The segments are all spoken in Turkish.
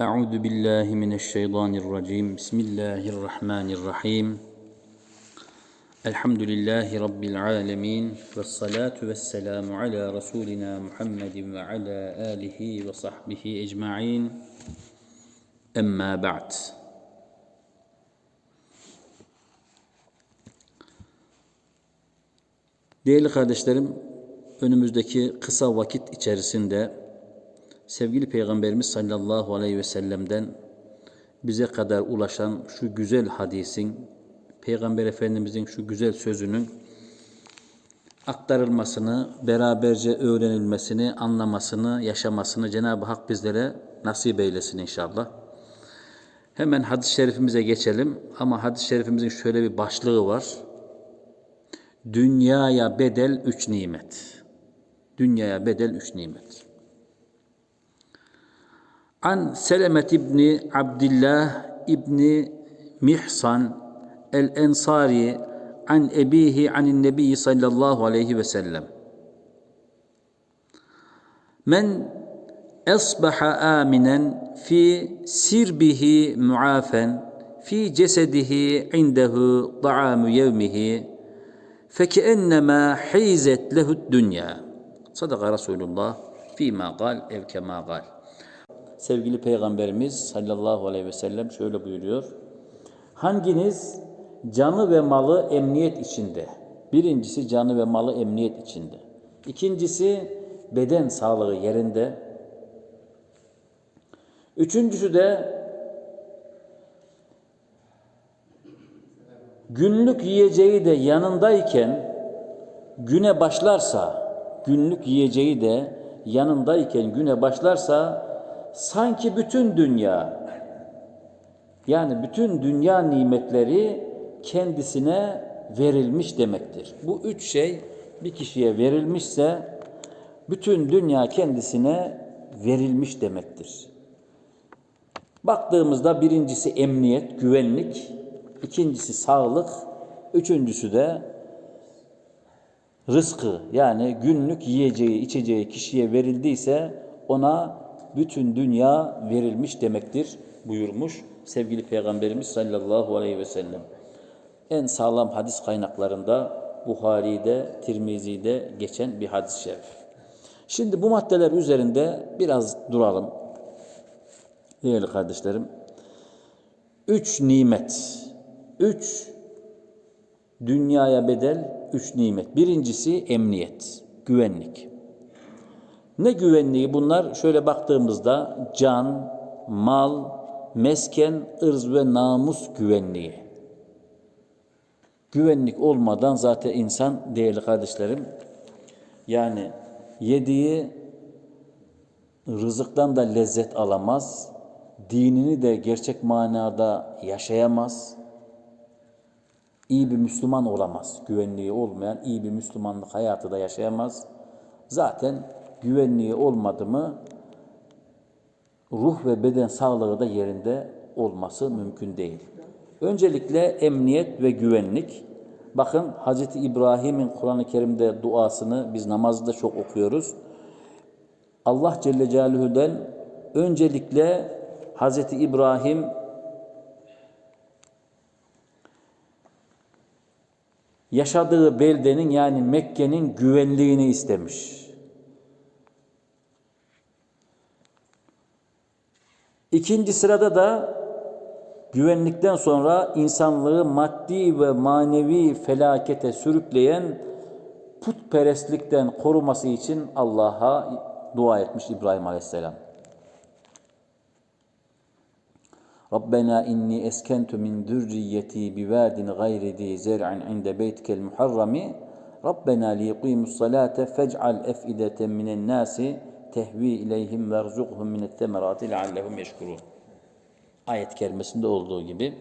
Euzu billahi mineşşeytanirracim. Bismillahirrahmanirrahim. Elhamdülillahi rabbil alamin ve salatu vesselamu ala rasulina Muhammedin ve ala alihi ve sahbihi ecmaîn. Emma ba'd. Değerli kardeşlerim, önümüzdeki kısa vakit içerisinde sevgili Peygamberimiz sallallahu aleyhi ve sellem'den bize kadar ulaşan şu güzel hadisin, Peygamber Efendimizin şu güzel sözünün aktarılmasını, beraberce öğrenilmesini, anlamasını, yaşamasını Cenab-ı Hak bizlere nasip eylesin inşallah. Hemen hadis-i şerifimize geçelim ama hadis-i şerifimizin şöyle bir başlığı var. Dünyaya bedel üç nimet. Dünyaya bedel üç nimet. An Selemet İbni Abdillah İbni Mihsan el-Ensari an ebihi anin nebiyyi sallallahu aleyhi ve sellem. Men asbaha aminen fi sirbihi muafen fi cesedihi indehu ta'amu yevmihi فكأنما حيزت له الدنيا صدق Resulullah fîmâ gal ev kemâ gal Sevgili Peygamberimiz sallallahu aleyhi ve sellem şöyle buyuruyor. Hanginiz canı ve malı emniyet içinde? Birincisi canı ve malı emniyet içinde. İkincisi beden sağlığı yerinde. Üçüncüsü de günlük yiyeceği de yanındayken güne başlarsa, günlük yiyeceği de yanındayken güne başlarsa sanki bütün dünya yani bütün dünya nimetleri kendisine verilmiş demektir. Bu üç şey bir kişiye verilmişse bütün dünya kendisine verilmiş demektir. Baktığımızda birincisi emniyet, güvenlik, ikincisi sağlık, üçüncüsü de rızkı yani günlük yiyeceği, içeceği kişiye verildiyse ona bütün dünya verilmiş demektir buyurmuş sevgili Peygamberimiz sallallahu aleyhi ve sellem. En sağlam hadis kaynaklarında Buhari'de, Tirmizi'de geçen bir hadis-i şerif. Şimdi bu maddeler üzerinde biraz duralım. Değerli kardeşlerim. Üç nimet, üç dünyaya bedel üç nimet. Birincisi emniyet, güvenlik. Ne güvenliği bunlar? Şöyle baktığımızda can, mal, mesken, ırz ve namus güvenliği. Güvenlik olmadan zaten insan değerli kardeşlerim yani yediği rızıktan da lezzet alamaz, dinini de gerçek manada yaşayamaz, iyi bir Müslüman olamaz. Güvenliği olmayan iyi bir Müslümanlık hayatı da yaşayamaz. Zaten güvenliği olmadı mı ruh ve beden sağlığı da yerinde olması mümkün değil. Öncelikle emniyet ve güvenlik. Bakın Hz. İbrahim'in Kur'an-ı Kerim'de duasını biz namazda çok okuyoruz. Allah Celle Celaluhu'den öncelikle Hz. İbrahim yaşadığı beldenin yani Mekke'nin güvenliğini istemiş. İkinci sırada da güvenlikten sonra insanlığı maddi ve manevi felakete sürükleyen putperestlikten koruması için Allah'a dua etmiş İbrahim Aleyhisselam. Rabbena inni eskentu min zürriyeti bivadin gayri di zer'in inde beytikel muharrami Rabbena liyiqimus salate fec'al efideten minen nasi tehvi ileyhim verzuqhum minet temerati leallehum yeşkurun. Ayet kerimesinde olduğu gibi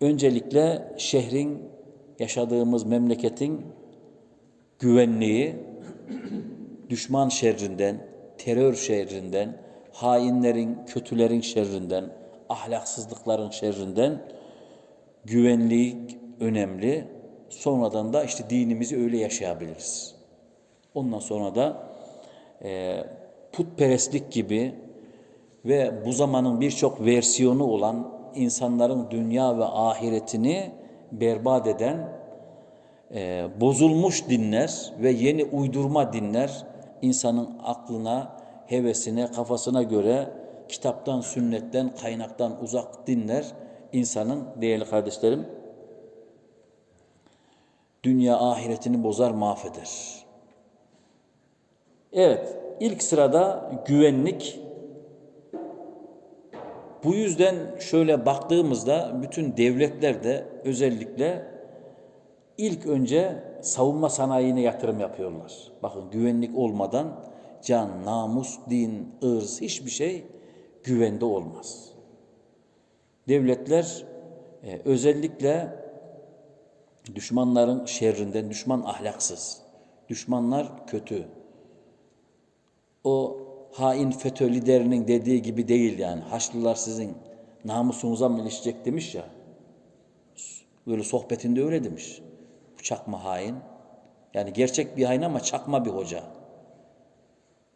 öncelikle şehrin yaşadığımız memleketin güvenliği düşman şerrinden, terör şerrinden, hainlerin, kötülerin şerrinden, ahlaksızlıkların şerrinden güvenlik önemli. Sonradan da işte dinimizi öyle ve bu zamanın birçok versiyonu olan insanların dünya ve ahiretini berbat eden e, bozulmuş dinler ve yeni uydurma dinler insanın aklına, hevesine, kafasına göre kitaptan, sünnetten, kaynaktan uzak dinler insanın değerli kardeşlerim dünya ahiretini bozar, mahveder. Evet, ilk sırada güvenlik. Bu yüzden şöyle baktığımızda bütün devletler de özellikle ilk önce savunma sanayine yatırım yapıyorlar. Bakın güvenlik olmadan can, namus, din, ırz hiçbir şey güvende olmaz. Devletler e, özellikle düşmanların şerrinden, düşman ahlaksız, düşmanlar kötü. O hain FETÖ liderinin dediği gibi değil yani. Haçlılar sizin namusunuza mı ilişecek demiş ya. Böyle sohbetinde öyle demiş. Bu çakma hain. Yani gerçek bir hain ama çakma bir hoca.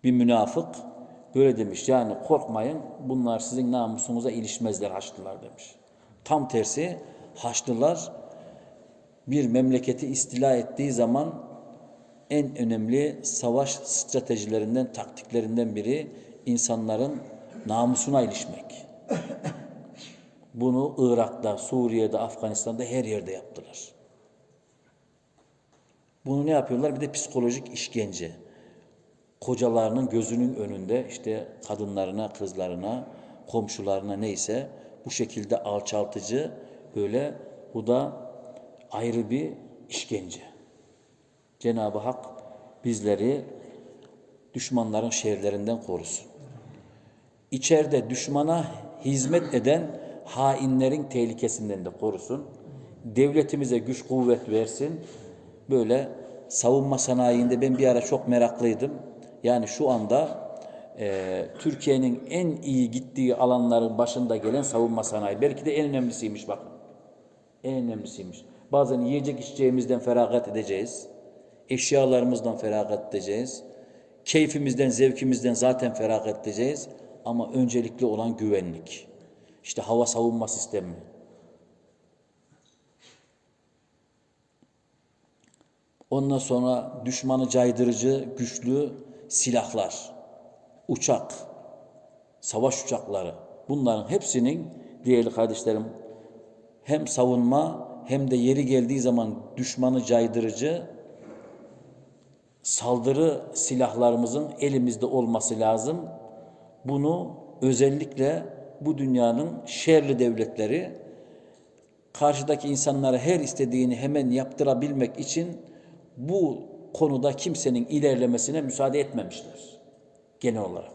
Bir münafık böyle demiş. Yani korkmayın bunlar sizin namusunuza ilişmezler Haçlılar demiş. Tam tersi Haçlılar bir memleketi istila ettiği zaman en önemli savaş stratejilerinden, taktiklerinden biri insanların namusuna ilişmek. Bunu Irak'ta, Suriye'de, Afganistan'da her yerde yaptılar. Bunu ne yapıyorlar? Bir de psikolojik işkence. Kocalarının gözünün önünde işte kadınlarına, kızlarına, komşularına neyse bu şekilde alçaltıcı böyle bu da ayrı bir işkence. Cenab-ı Hak bizleri düşmanların şerlerinden korusun. İçeride düşmana hizmet eden hainlerin tehlikesinden de korusun. Devletimize güç kuvvet versin. Böyle savunma sanayinde ben bir ara çok meraklıydım. Yani şu anda e, Türkiye'nin en iyi gittiği alanların başında gelen savunma sanayi. Belki de en önemlisiymiş bakın. En önemlisiymiş. Bazen yiyecek içeceğimizden feragat edeceğiz. Eşyalarımızdan feragat edeceğiz. Keyfimizden, zevkimizden zaten feragat edeceğiz. Ama öncelikli olan güvenlik. İşte hava savunma sistemi. Ondan sonra düşmanı caydırıcı, güçlü silahlar, uçak, savaş uçakları. Bunların hepsinin değerli kardeşlerim hem savunma hem de yeri geldiği zaman düşmanı caydırıcı saldırı silahlarımızın elimizde olması lazım. Bunu özellikle bu dünyanın şerli devletleri karşıdaki insanlara her istediğini hemen yaptırabilmek için bu konuda kimsenin ilerlemesine müsaade etmemişler. Genel olarak.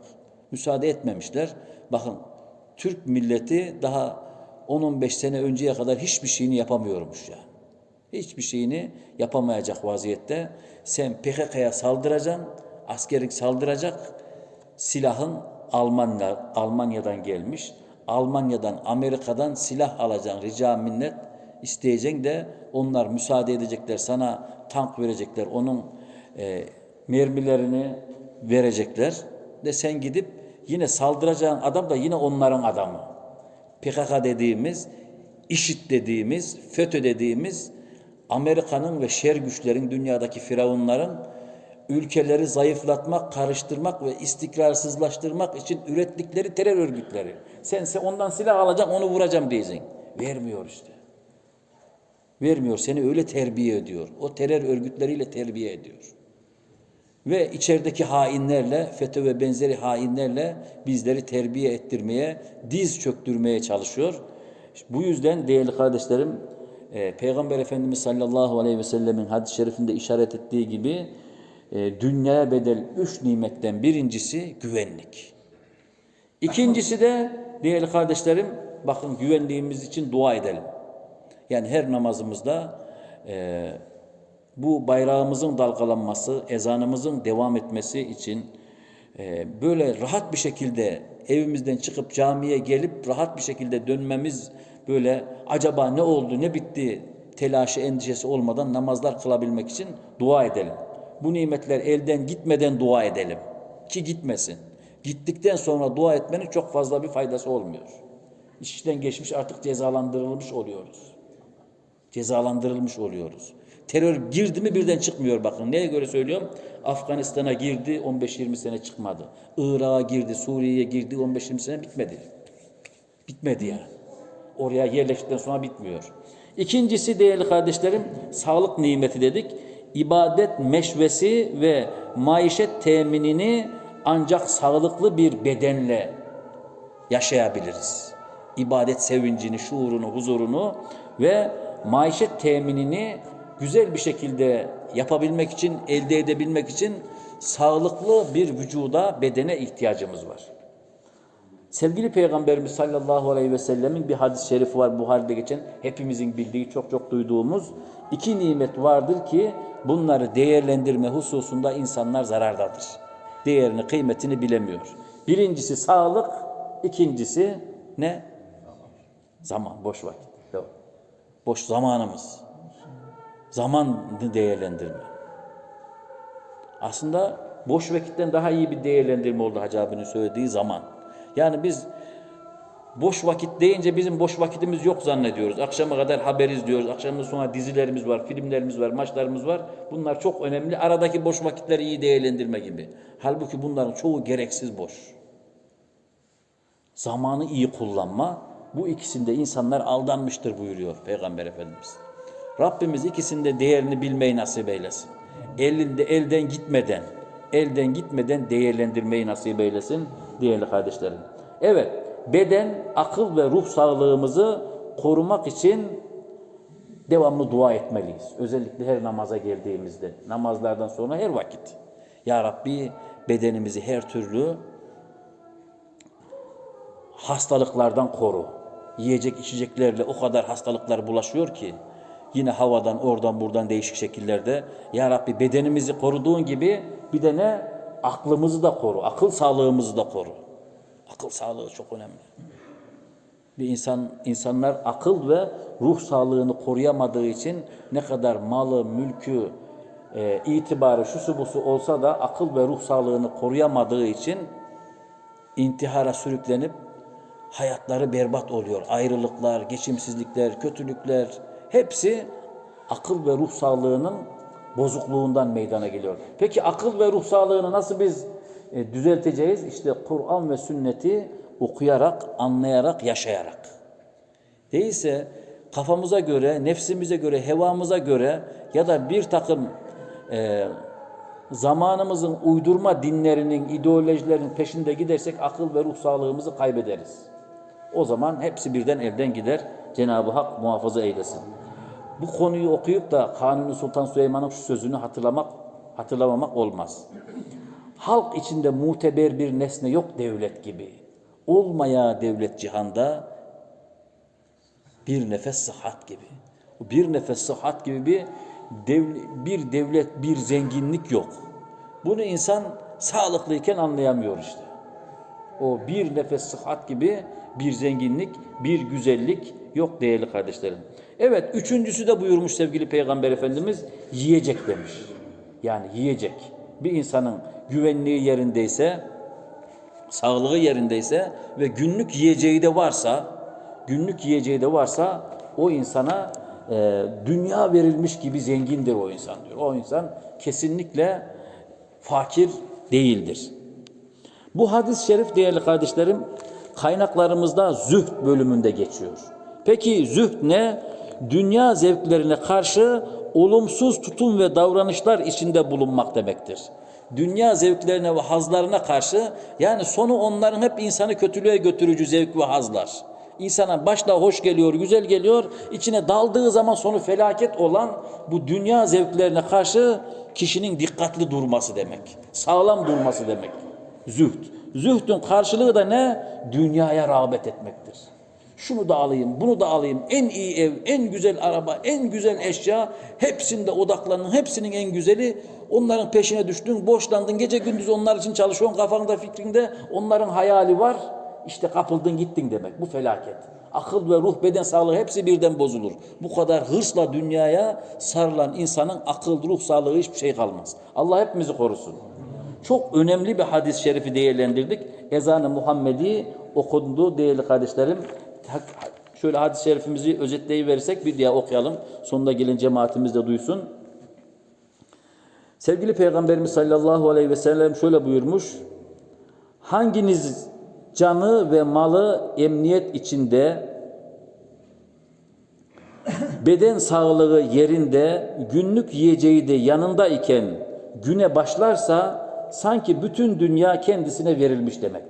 Müsaade etmemişler. Bakın Türk milleti daha 10-15 sene önceye kadar hiçbir şeyini yapamıyormuş yani. Hiçbir şeyini yapamayacak vaziyette. Sen PKK'ya saldıracaksın, askerlik saldıracak. Silahın Almanya, Almanya'dan gelmiş. Almanya'dan, Amerika'dan silah alacaksın, rica minnet isteyeceksin de onlar müsaade edecekler, sana tank verecekler, onun e, mermilerini verecekler. De sen gidip yine saldıracağın adam da yine onların adamı. PKK dediğimiz, IŞİD dediğimiz, FETÖ dediğimiz Amerika'nın ve şer güçlerin, dünyadaki firavunların ülkeleri zayıflatmak, karıştırmak ve istikrarsızlaştırmak için ürettikleri terör örgütleri. Sense ondan silah alacaksın, onu vuracağım diyeceksin. Vermiyor işte. Vermiyor. Seni öyle terbiye ediyor. O terör örgütleriyle terbiye ediyor. Ve içerideki hainlerle, FETÖ ve benzeri hainlerle bizleri terbiye ettirmeye, diz çöktürmeye çalışıyor. Bu yüzden değerli kardeşlerim, e, Peygamber Efendimiz sallallahu aleyhi ve sellemin hadis-i şerifinde işaret ettiği gibi e, dünyaya bedel üç nimetten birincisi güvenlik. İkincisi de değerli kardeşlerim bakın güvenliğimiz için dua edelim. Yani her namazımızda e, bu bayrağımızın dalgalanması, ezanımızın devam etmesi için e, böyle rahat bir şekilde evimizden çıkıp camiye gelip rahat bir şekilde dönmemiz böyle acaba ne oldu, ne bitti telaşı, endişesi olmadan namazlar kılabilmek için dua edelim. Bu nimetler elden gitmeden dua edelim ki gitmesin. Gittikten sonra dua etmenin çok fazla bir faydası olmuyor. İş işten geçmiş artık cezalandırılmış oluyoruz. Cezalandırılmış oluyoruz. Terör girdi mi birden çıkmıyor bakın. Neye göre söylüyorum? Afganistan'a girdi 15-20 sene çıkmadı. Irak'a girdi, Suriye'ye girdi 15-20 sene bitmedi. Bitmedi yani. Oraya yerleştikten sonra bitmiyor. İkincisi değerli kardeşlerim sağlık nimeti dedik. İbadet meşvesi ve maişet teminini ancak sağlıklı bir bedenle yaşayabiliriz. İbadet sevincini, şuurunu, huzurunu ve maişet teminini güzel bir şekilde yapabilmek için, elde edebilmek için sağlıklı bir vücuda, bedene ihtiyacımız var. Sevgili Peygamberimiz sallallahu aleyhi ve sellemin bir hadis-i şerifi var Buhari'de geçen hepimizin bildiği çok çok duyduğumuz iki nimet vardır ki bunları değerlendirme hususunda insanlar zarardadır. Değerini, kıymetini bilemiyor. Birincisi sağlık, ikincisi ne? Zaman, boş vakit. Yok. Boş zamanımız. Zamanı değerlendirme. Aslında boş vakitten daha iyi bir değerlendirme oldu Hacı abinin söylediği zaman. Yani biz boş vakit deyince bizim boş vakitimiz yok zannediyoruz. Akşama kadar haber izliyoruz. Akşamdan sonra dizilerimiz var, filmlerimiz var, maçlarımız var. Bunlar çok önemli. Aradaki boş vakitleri iyi değerlendirme gibi. Halbuki bunların çoğu gereksiz boş. Zamanı iyi kullanma, bu ikisinde insanlar aldanmıştır buyuruyor Peygamber Efendimiz. Rabbimiz ikisinde değerini bilmeyi nasip eylesin. Elinde elden gitmeden, elden gitmeden değerlendirmeyi nasip eylesin değerli kardeşlerim. Evet, beden, akıl ve ruh sağlığımızı korumak için devamlı dua etmeliyiz. Özellikle her namaza geldiğimizde, namazlardan sonra her vakit. Ya Rabbi bedenimizi her türlü hastalıklardan koru. Yiyecek içeceklerle o kadar hastalıklar bulaşıyor ki yine havadan oradan buradan değişik şekillerde ya Rabbi bedenimizi koruduğun gibi bir de ne aklımızı da koru, akıl sağlığımızı da koru. Akıl sağlığı çok önemli. Bir insan insanlar akıl ve ruh sağlığını koruyamadığı için ne kadar malı, mülkü, e, itibarı, şusu busu olsa da akıl ve ruh sağlığını koruyamadığı için intihara sürüklenip hayatları berbat oluyor. Ayrılıklar, geçimsizlikler, kötülükler hepsi akıl ve ruh sağlığının bozukluğundan meydana geliyor. Peki akıl ve ruh sağlığını nasıl biz e, düzelteceğiz? İşte Kur'an ve sünneti okuyarak, anlayarak, yaşayarak. Değilse kafamıza göre, nefsimize göre, hevamıza göre ya da bir takım e, zamanımızın uydurma dinlerinin, ideolojilerin peşinde gidersek akıl ve ruh sağlığımızı kaybederiz. O zaman hepsi birden elden gider. Cenab-ı Hak muhafaza eylesin. Bu konuyu okuyup da Kanuni Sultan Süleyman'ın şu sözünü hatırlamak, hatırlamamak olmaz. Halk içinde muteber bir nesne yok devlet gibi. Olmaya devlet cihanda bir nefes sıhhat gibi. Bir nefes sıhhat gibi bir dev, bir devlet, bir zenginlik yok. Bunu insan sağlıklıyken anlayamıyor işte. O bir nefes sıhhat gibi bir zenginlik, bir güzellik yok değerli kardeşlerim. Evet, üçüncüsü de buyurmuş sevgili Peygamber Efendimiz, yiyecek demiş. Yani yiyecek. Bir insanın güvenliği yerindeyse, sağlığı yerindeyse ve günlük yiyeceği de varsa, günlük yiyeceği de varsa o insana e, dünya verilmiş gibi zengindir o insan diyor. O insan kesinlikle fakir değildir. Bu hadis-i şerif değerli kardeşlerim kaynaklarımızda zühd bölümünde geçiyor. Peki zühd ne? Dünya zevklerine karşı olumsuz tutum ve davranışlar içinde bulunmak demektir. Dünya zevklerine ve hazlarına karşı yani sonu onların hep insanı kötülüğe götürücü zevk ve hazlar. İnsana başta hoş geliyor, güzel geliyor. içine daldığı zaman sonu felaket olan bu dünya zevklerine karşı kişinin dikkatli durması demek. Sağlam durması demek. Zühd. Zühdün karşılığı da ne? Dünyaya rağbet etmektir. Şunu da alayım, bunu da alayım. En iyi ev, en güzel araba, en güzel eşya. Hepsinde odaklanın, hepsinin en güzeli. Onların peşine düştün, boşlandın. Gece gündüz onlar için çalışıyorsun. Kafanda, fikrinde onların hayali var. İşte kapıldın gittin demek. Bu felaket. Akıl ve ruh, beden sağlığı hepsi birden bozulur. Bu kadar hırsla dünyaya sarılan insanın akıl, ruh sağlığı hiçbir şey kalmaz. Allah hepimizi korusun. Çok önemli bir hadis-i şerifi değerlendirdik. Ezan-ı Muhammedi okundu değerli kardeşlerim. Şöyle hadis-i şerifimizi özetleyiversek bir diye okuyalım. Sonunda gelin cemaatimiz de duysun. Sevgili Peygamberimiz sallallahu aleyhi ve sellem şöyle buyurmuş. Hanginiz canı ve malı emniyet içinde beden sağlığı yerinde günlük yiyeceği de yanında iken güne başlarsa sanki bütün dünya kendisine verilmiş demektir.